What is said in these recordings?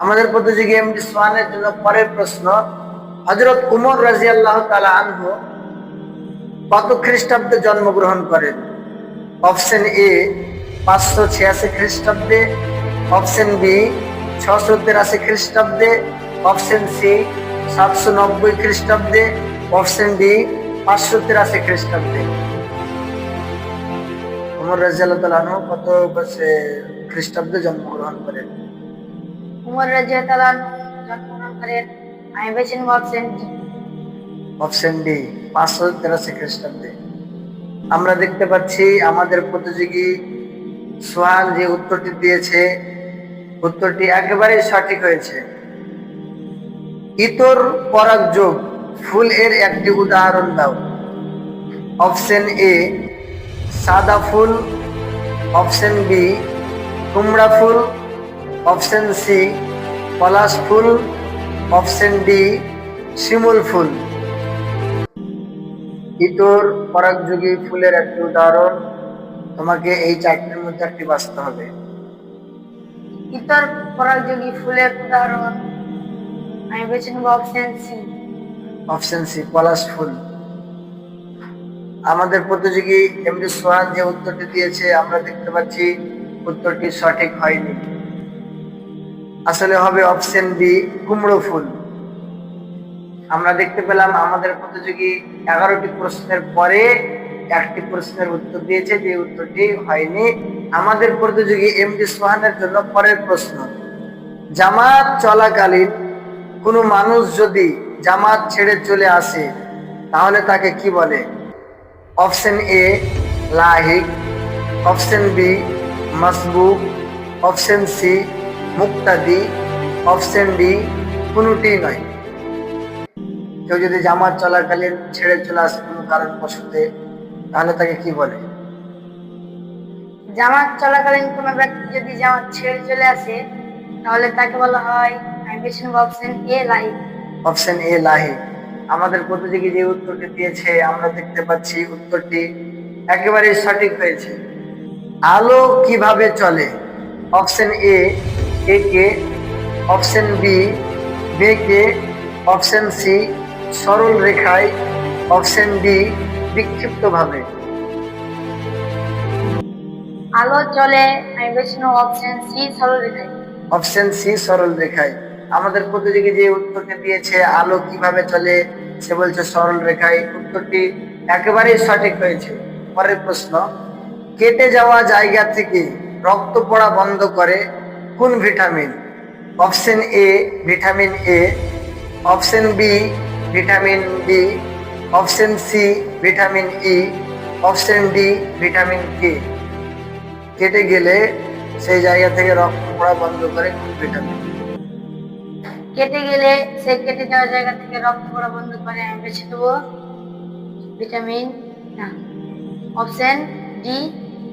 আমাদের প্রতিযোগী এমডি সোহানের জন্য পরের প্রশ্ন হজরত উমর রাজি আল্লাহ তালা আনহু কত খ্রিস্টাব্দে জন্মগ্রহণ করেন? অপশন এ, পাঁচশো ছিয়াশি খ্রিস্টাব্দে, অপশন বি, ছশো তেরাশি খ্রিস্টাব্দে, অপশন সি, সাতশো নব্বই খ্রিস্টাব্দে, অপশন ডি, পাঁচশো তিরাশি খ্রিস্টাব্দে। উমর রাজি আল্লাহ তালা আনহু কত খ্রিস্টাব্দে জন্মগ্রহণ করেন? উমর রাজিয়াতালান জন্মগ্রহণ করেন আমি বেছে অপশন ডি। অপশন ডি পাঁচশো তেরাশি খ্রিস্টাব্দে। আমরা দেখতে পাচ্ছি আমাদের প্রতিযোগী সোহান যে উত্তরটি দিয়েছে, উত্তরটি একেবারে সঠিক হয়েছে। ইতর পরাগ যোগ, ফুল এর একটি উদাহরণ দাও। অপশন এ, সাদা ফুল। অপশন বি, কুমড়া ফুল। অপশন সি, পলাশ ফুল। অপশন ডি, শিমুল ফুল। ইতর পরাগযোগী ফুলের একটি উদাহরণ, তোমাকে এই চারটির মধ্যে একটি বাঁচতে হবে। ইতর পরাগযোগী ফুলের উদাহরণ, আমি বেছে নেব অপশন সি। অপশন সি, পলাশ ফুল। আমাদের প্রতিযোগী এমডি সোহান যে উত্তরটি দিয়েছে, আমরা দেখতে পাচ্ছি উত্তরটি সঠিক হয়নি। আসলে হবে অপশন বি কুমড়ো ফুল। আমরা দেখতে পেলাম আমাদের প্রতিযোগী এগারোটি প্রশ্নের পরে একটি প্রশ্নের উত্তর দিয়েছে, যে উত্তরটি হয়নি। আমাদের প্রতিযোগী এম ডি সোহানের জন্য পরের প্রশ্ন, জামাত চলাকালীন কোনো মানুষ যদি জামাত ছেড়ে চলে আসে, তাহলে তাকে কি বলে? অপশন এ লাহিক। অপশন বি মাসবুক। অপশন সি মুক্তাদি অপশন ডি কোনোটি নয়। কেউ যদি জামাত চলাকালীন ছেড়ে চলে আসে কোনো কারণবশতে তাহলে তাকে কি বলে? জামাত চলাকালীন কোনো ব্যক্তি যদি জামাত ছেড়ে চলে আসে তাহলে তাকে বলা হয় অপশন এ লাইক অপশন এ লাহি। আমাদের প্রতিযোগী যে উত্তরটি দিয়েছে আমরা দেখতে পাচ্ছি উত্তরটি একেবারে সঠিক হয়েছে। আলো কীভাবে চলে? অপশন এ একে অপশন বি বেকে অপশন সি সরল রেখায় অপশন ডি বিক্ষিপ্তভাবে। আলো চলে আমি বেছে অপশন সি সরল রেখায়। অপশন সি সরল রেখায়। আমাদের প্রতিযোগী যে উত্তরটি দিয়েছে আলো কীভাবে চলে সে বলছে সরল রেখায়। উত্তরটি একেবারেই সঠিক হয়েছে। পরের প্রশ্ন কেটে যাওয়া জায়গা থেকে রক্ত পড়া বন্ধ করে কোন vitamin? Option A vitamin A option B vitamin D option C vitamin E option D vitamin K কেটে গেলে সেই জায়গা থেকে রক্ত পড়া বন্ধ করে কোন ভিটামিন? কেটে গেলে সে কেটে যাওয়া জায়গা থেকে রক্ত পড়া বন্ধ করে আমি বেছে দেবো ভিটামিন না অপশন ডি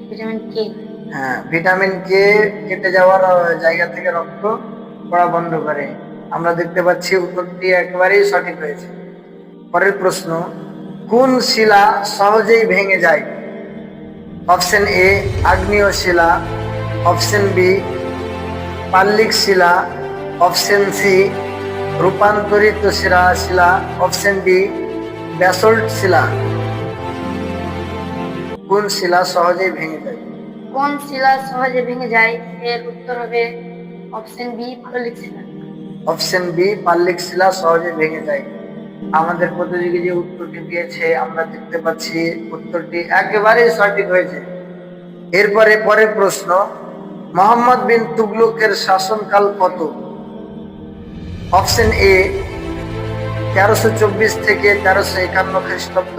ভিটামিন কে হ্যাঁ ভিটামিন কে কেটে যাওয়ার জায়গা থেকে রক্ত পড়া বন্ধ করে। আমরা দেখতে পাচ্ছি উত্তরটি একেবারেই সঠিক হয়েছে। পরের প্রশ্ন, কোন শিলা সহজেই ভেঙে যায়? অপশন এ আগ্নেয় শিলা। অপশন বি পাল্লিক শিলা। অপশন সি রূপান্তরিত শিলা শিলা। অপশন ডি ব্যাসল্ট শিলা। কোন শিলা সহজেই ভেঙে যায়? কোন শিলা সহজে ভেঙে যায়, এর উত্তর হবে অপশন বি ফলিক শিলা। অপশন বি পাল্লিক শিলা সহজে ভেঙে যায়। আমাদের প্রতিযোগী যে উত্তরটি দিয়েছে, আমরা দেখতে পাচ্ছি উত্তরটি একেবারেই সঠিক হয়েছে। এরপরে পরের প্রশ্ন, মোহাম্মদ বিন তুগলুকের শাসনকাল কত? অপশন এ তেরোশো চব্বিশ থেকে তেরোশো একান্ন খ্রিস্টাব্দ।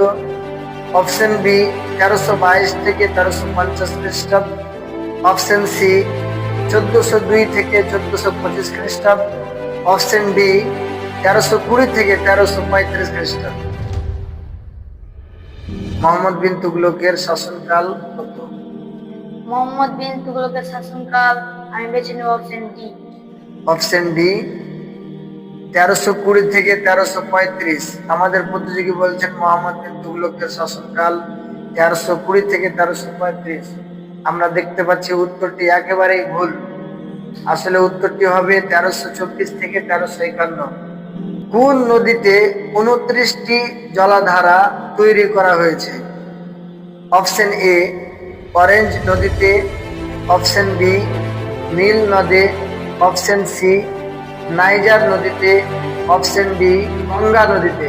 অপশন বি তেরোশো বাইশ থেকে তেরোশো পঞ্চাশ খ্রিস্টাব্দ। অপশন সি চোদ্দশো দুই থেকে চোদ্দশো পঁচিশ খ্রিস্টাব্দ। অপশন বি তেরোশো কুড়ি থেকে তেরোশো পঁয়ত্রিশ খ্রিস্টাব্দ। মোহাম্মদ বিন তুগলকের শাসনকাল কত? মোহাম্মদ বিন তুগলকের শাসনকাল আমি বেছে নেব অপশন ডি। অপশন ডি তেরোশো কুড়ি থেকে তেরোশো পঁয়ত্রিশ। আমাদের প্রতিযোগী বলছেন মোহাম্মদ বিন তুগলকের শাসনকাল তেরোশো কুড়ি থেকে তেরোশো পঁয়ত্রিশ। আমরা দেখতে পাচ্ছি উত্তরটি একেবারেই ভুল। আসলে উত্তরটি হবে তেরোশো চব্বিশ থেকে তেরোশো একান্ন। কোন নদীতে উনত্রিশটি জলাধারা তৈরি করা হয়েছে? অপশন এ, অরেঞ্জ নদীতে, অপশন বি, নীল নদে, অপশন সি নাইজার নদীতে অপশন ডি গঙ্গা নদীতে।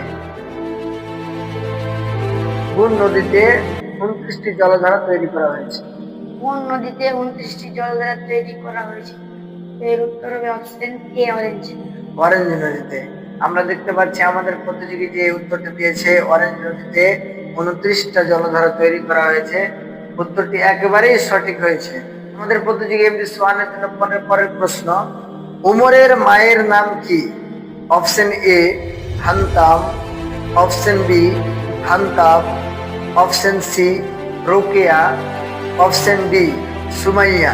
কোন নদীতে উনত্রিশটি জলধারা তৈরি করা হয়েছে। কোন নদীতে উনত্রিশটি জলধারা তৈরি করা হয়েছে। এর উত্তর হবে অপশন এ অরেঞ্জ অরেঞ্জ নদীতে। আমরা দেখতে পাচ্ছি আমাদের প্রতিযোগী যে উত্তরটি দিয়েছে অরেঞ্জ নদীতে উনত্রিশটা জলধারা তৈরি করা হয়েছে। উত্তরটি একেবারেই সঠিক হয়েছে। আমাদের প্রতিযোগী এমডি সোয়ানের জন্য পরের পরের প্রশ্ন উমরের মায়ের নাম কি option A Hantam option B হান্তাব option C Rokeya option D Sumaiya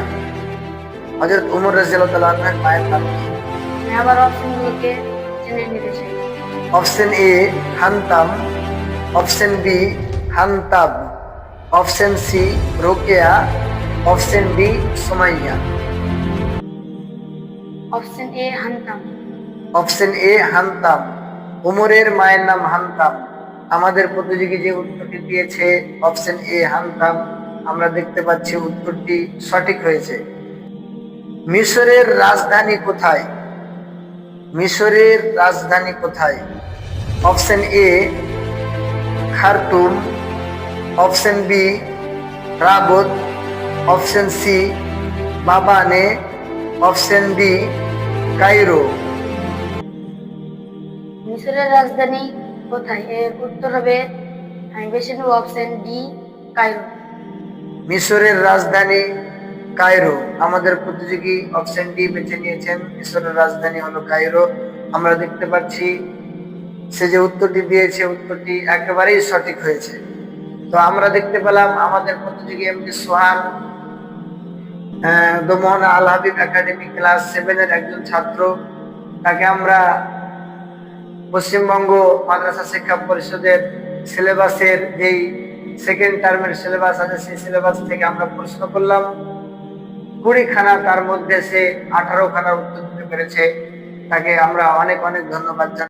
হজরত উমর রাজিয়াল্লাহ মায়ের নাম কি আমি আবার অপশনগুলোকে জেনে নিতে চাই option A Hantam option B Hantab option C Rokeya option D Sumaiya option A Hantam option A Hantam উমরের মায়ের নাম হান্তাম আমাদের প্রতিযোগী যে উত্তরটি দিয়েছে অপশন এ হান্তাম আমরা দেখতে পাচ্ছি উত্তরটি সঠিক হয়েছে। মিশরের রাজধানী কোথায়? মিশরের রাজধানী কোথায়? Option A Khartoum option B Rabat option C Mbabane option D Cairo মিশরের রাজধানী কোথায়? এর উত্তর হবে আমি বেছে নেব অপশন ডি কায়রো। মিশরের রাজধানী কায়রো। আমাদের প্রতিযোগী অপশন ডি বেছে নিয়েছেন। মিশরের রাজধানী হলো কায়রো। আমরা দেখতে পাচ্ছি সে যে উত্তরটি দিয়েছে উত্তরটি একেবারেই সঠিক হয়েছে। তো আমরা দেখতে পেলাম আমাদের প্রতিযোগী এমডি সোহান আহ, দমোহনা আল হাবিব একাডেমি ক্লাস সেভেনের একজন ছাত্র তাকে আমরা পশ্চিমবঙ্গ মাদ্রাসা শিক্ষা পরিষদের সিলেবাসের যেই সেকেন্ড টার্মের সিলেবাস আছে সেই সিলেবাস থেকে আমরা প্রশ্ন করলাম। কুড়ি খানা তার মধ্যে সে আঠারো খানা উত্তর দিতে পেরেছে। তাকে আমরা অনেক অনেক ধন্যবাদ জানাই।